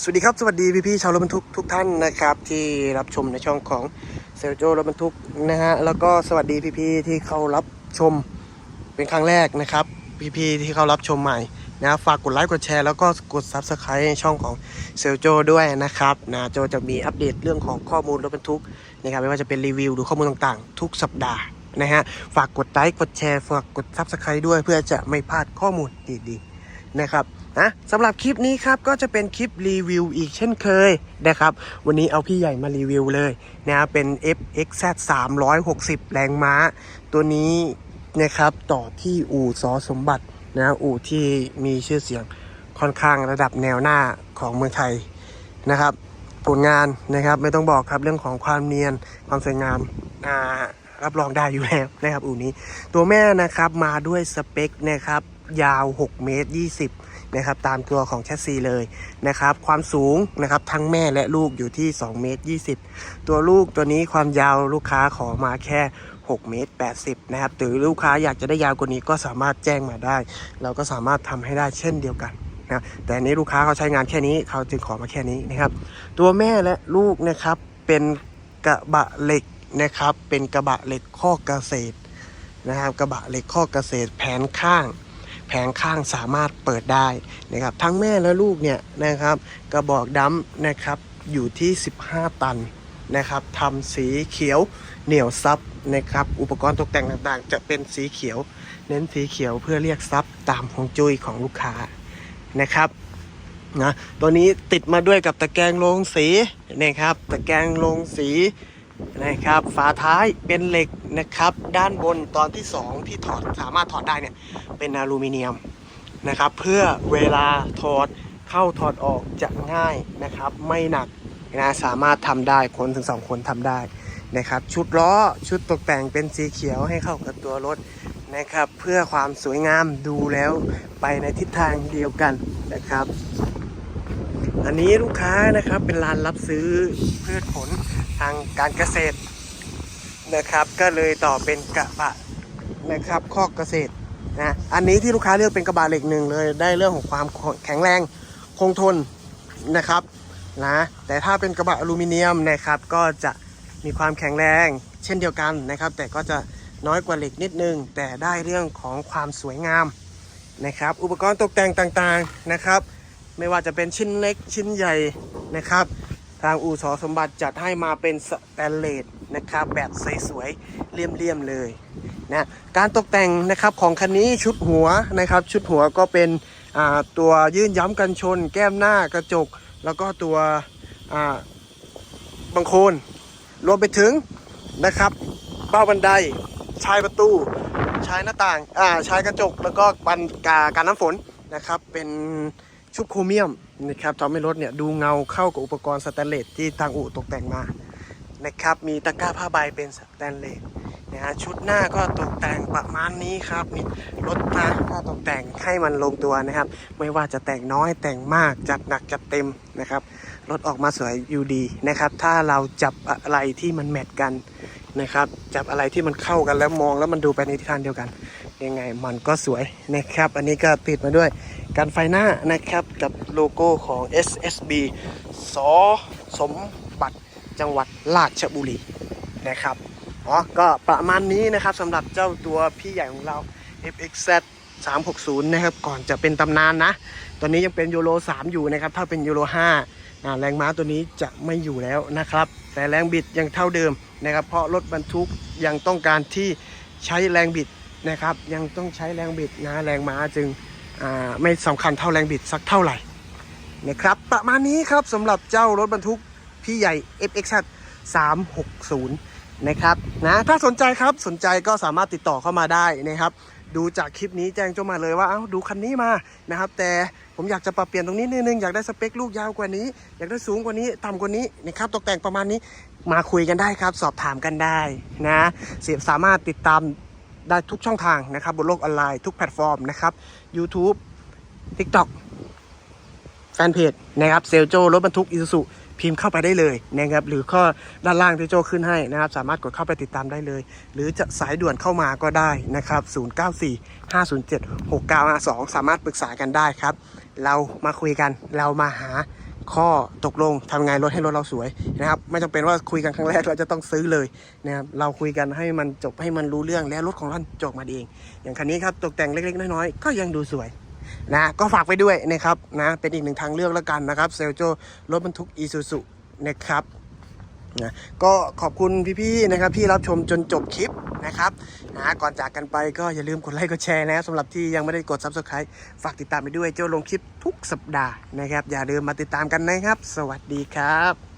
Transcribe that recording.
สวัสดีครับสวัสดีพี่พี่ๆชาวรถบรรทุกทุกท่านนะครับ ที่รับชมในช่องของเซลโจรถบรรทุกนะฮะแล้วก็สวัสดีพี่พี่ๆที่เข้ารับชมเป็นครั้งแรกนะครับ พี่พี่ๆที่เข้ารับชมใหม่นะฝากกดไลค์กดแชร์แล้วก็กด Subscribe ในช่องของเซลโจด้วยนะครับนะโจจะมีอัปเดตเรื่องของข้อมูลรถบรรทุกนะครับไม่ว่าจะเป็นรีวิวหรือข้อมูลต่างๆ ทุกสัปดาห์นะฮะฝากกดไลค์กดแชร์ฝากกด Subscribe ด้วยเพื่อจะไม่พลาดข้อมูลดีๆ นะครับนะสำหรับคลิปนี้ครับก็จะเป็นคลิปรีวิวอีกเช่นเคยนะครับ วันนี้เอาพี่ใหญ่มารีวิวเลยนะเป็น FXZ 360 แรงม้า ตัวนี้นะครับต่อที่อู่สอสมบัตินะอู่ที่มีชื่อเสียงค่อนข้างระดับแนวหน้าของเมืองไทยนะครับ ผลงานนะครับไม่ต้องบอกครับเรื่องของความเนียนความสวยงามอ่ารับรองได้อยู่แล้วนะครับอู่นี้ ตัวแม่นะครับมาด้วยสเปคนะครับ ยาว 6 เมตร 20 นะครับ ตามตัวของแชสซีเลยนะครับ ความสูงนะครับทั้งแม่และลูกอยู่ที่ 2 เมตร 20 ตัวลูกตัวนี้ความยาวลูกค้าขอมาแค่ 6 เมตร 80 นะครับ หรือลูกค้าอยากจะได้ยาวกว่านี้ก็สามารถแจ้งมาได้ เราก็สามารถทำให้ได้เช่นเดียวกันนะ แต่นี้ลูกค้าเขาใช้งานแค่นี้เขาจึงขอมาแค่นี้นะครับ ตัวแม่และลูกนะครับเป็นกระบะเหล็กนะครับ เป็นกระบะเหล็กข้อเกษตรนะครับ กระบะเหล็กข้อเกษตรแผนข้าง งข้างสามารถเปิดได้นะครับทั้งแม่และลูกเนี่ยนะครับกระบอกดำนะครับอยู่ที่ 15 ตันนะครับทำสีเขียวเหนียวซับนะครับอุปกรณ์ตกแต่งต่างๆ จะเป็นสีเขียว เน้นสีเขียวเพื่อเรียกซับตามของจุ้ยของลูกค้านะครับนะตัวนี้ติดมาด้วยกับตะแกรงโลงสีนะครับตะแกรงโลงสี นะครับฝาท้ายเป็นเหล็กนะครับ ด้านบนตอนที่ 2 ที่ถอดสามารถถอดได้เนี่ยเป็นอลูมิเนียมนะครับ เพื่อเวลาถอดเข้าถอดออกจะง่ายนะครับ ไม่หนักนะสามารถทำได้คนถึง 2 คนทำได้นะครับ ชุดล้อชุดตกแต่งเป็นสีเขียวให้เข้ากับตัวรถนะครับ เพื่อความสวยงามดูแล้วไปในทิศทางเดียวกันนะครับ อันนี้ลูกค้านะครับเป็นร้านรับซื้อพืชผล ทางการเกษตรนะครับ ก็เลยต่อเป็นกระบะนะครับคอกเกษตรนะอันนี้ที่ลูกค้าเลือกเป็นกระบะเหล็กหนึ่งเลยได้เรื่องของความแข็งแรงคงทนนะครับนะแต่ถ้าเป็นกระบะอลูมิเนียมนะครับ ก็จะมีความแข็งแรง เช่นเดียวกันนะครับ แต่ก็จะน้อยกว่าเหล็กนิดนึง แต่ได้เรื่องของความสวยงามนะครับ อุปกรณ์ตกแต่งต่างๆนะครับ ไม่ว่าจะเป็นชิ้นเล็กชิ้นใหญ่นะครับ ทางอู่สอสมบัติจัดให้มาเป็นสแตนเลสนะครับแบบสวยๆเลี่ยมๆเลยนะการตกแต่งนะครับของคันนี้ชุดหัวนะครับ ชุดหัวก็เป็นตัวยื่นย้ำกันชน แก้มหน้ากระจก แล้วก็ตัวบังโคลนรวมไปถึงนะครับเบ้าบันไดชายประตูชายหน้าต่างอ่าชายกระจกแล้วก็บันกาการน้ำฝนนะครับเป็น ชุบโครเมียมนะครับทำให้รถเนี่ยดูเงาเข้ากับอุปกรณ์สแตนเลสที่ทางอู่ตกแต่งมานะครับมีตะกร้าผ้าใบเป็นสแตนเลสนะฮะชุดหน้าก็ตกแต่งประมาณนี้ครับนี่รถนะก็ตกแต่งให้มันลงตัวนะครับ ไม่ว่าจะแต่งน้อยแต่งมากจัดหนักจัดเต็มนะครับรถออกมาสวยอยู่ดีนะครับ ถ้าเราจับอะไรที่มันแมทกันนะครับจับอะไรที่มันเข้ากันแล้วมองแล้วมันดูไปในทิศทางเดียวกัน ยังไงมันก็สวยนะครับ อันนี้ก็ติดมาด้วย การไฟหน้านะครับกับโลโก้ของ SSB สอสมบัติจังหวัดราชบุรีนะครับอ๋อก็ประมาณนี้นะครับสำหรับเจ้าตัวพี่ใหญ่ของเรา FXZ 360 นะครับ ก่อนจะเป็นตำนานนะ ตอนนี้ยังเป็นยูโร 3 อยู่นะครับ ถ้าเป็นยูโร5อ่าแรงม้าตัวนี้จะไม่อยู่แล้วนะครับ แต่แรงบิดยังเท่าเดิมนะครับ เพราะรถบรรทุกยังต้องการที่ใช้แรงบิดนะครับ ยังต้องใช้แรงบิดนะ แรงม้าจึง ไม่สำคัญเท่าแรงบิดสักเท่าไหร่นะครับประมาณนี้ครับสำหรับเจ้ารถบรรทุกพี่ใหญ่ FX 360 นะครับนะถ้าสนใจครับสนใจก็สามารถติดต่อเข้ามาได้นะครับ ดูจากคลิปนี้แจ้งเจ้ามาเลยว่าเอ้าดูคันนี้มานะครับ แต่ผมอยากจะปรับเปลี่ยนตรงนี้นิดนึงอยากได้สเปคลูกยาวกว่านี้ อยากได้สูงกว่านี้ต่ำกว่านี้นะครับตกแต่งประมาณนี้มาคุยกันได้ครับ สอบถามกันได้นะเสียสามารถติดตาม ได้ทุกช่องทางนะครับบนโลกออนไลน์ทุกแพลตฟอร์มนะครับ YouTube TikTok แฟนเพจนะครับเซลโจรถบรรทุกอิซูซุพิมพ์เข้าไปได้เลยนะครับหรือข้อด้านล่างที่โจขึ้นให้นะครับ สามารถกดเข้าไปติดตามได้เลย หรือจะสายด่วนเข้ามาก็ได้นะครับ 094 507 6952 สามารถปรึกษากันได้ครับ เรามาคุยกันเรามาหา ข้อตกลงทำไงรถให้รถเราสวยนะครับ ไม่จำเป็นว่าคุยกันครั้งแรกเราจะต้องซื้อเลยนะครับเราคุยกันให้มันจบให้มันรู้เรื่องแล้วรถของเราจบมาเอง อย่างคันนี้ครับตกแต่งเล็กๆน้อยๆก็ยังดูสวยนะก็ฝากไปด้วยนะครับนะเป็นอีกหนึ่งทางเลือกแล้วกันนะครับเซลโจรถบรรทุกอีซูซุนะครับ นะก็ขอบคุณพี่ๆนะครับที่รับชมจนจบคลิปนะครับนะก่อนจากกันไปก็อย่าลืมกดไลค์กดแชร์นะสำหรับที่ยังไม่ได้กด Subscribe ฝากติดตามไปด้วยเจ้าลงคลิปทุกสัปดาห์นะครับ อย่าลืมมาติดตามกันนะครับ สวัสดีครับ